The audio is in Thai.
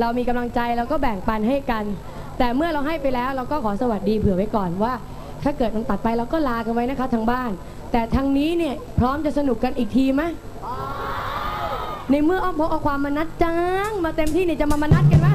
เรามีกำลังใจเราก็แบ่งปันให้กัน แต่เมื่อเราให้ไปแล้วเราก็ขอสวัสดีเผื่อไว้ก่อนว่า ถ้าเกิดมันตัดไปเราก็ลากันไว้นะคะทางบ้าน แต่ทางนี้เนี่ยพร้อมจะสนุกกันอีกทีไหมในเมื่ออ้อมพกเอาความมานัดจัง มาเต็มที่เนี่ยจะมามานัดกันไหม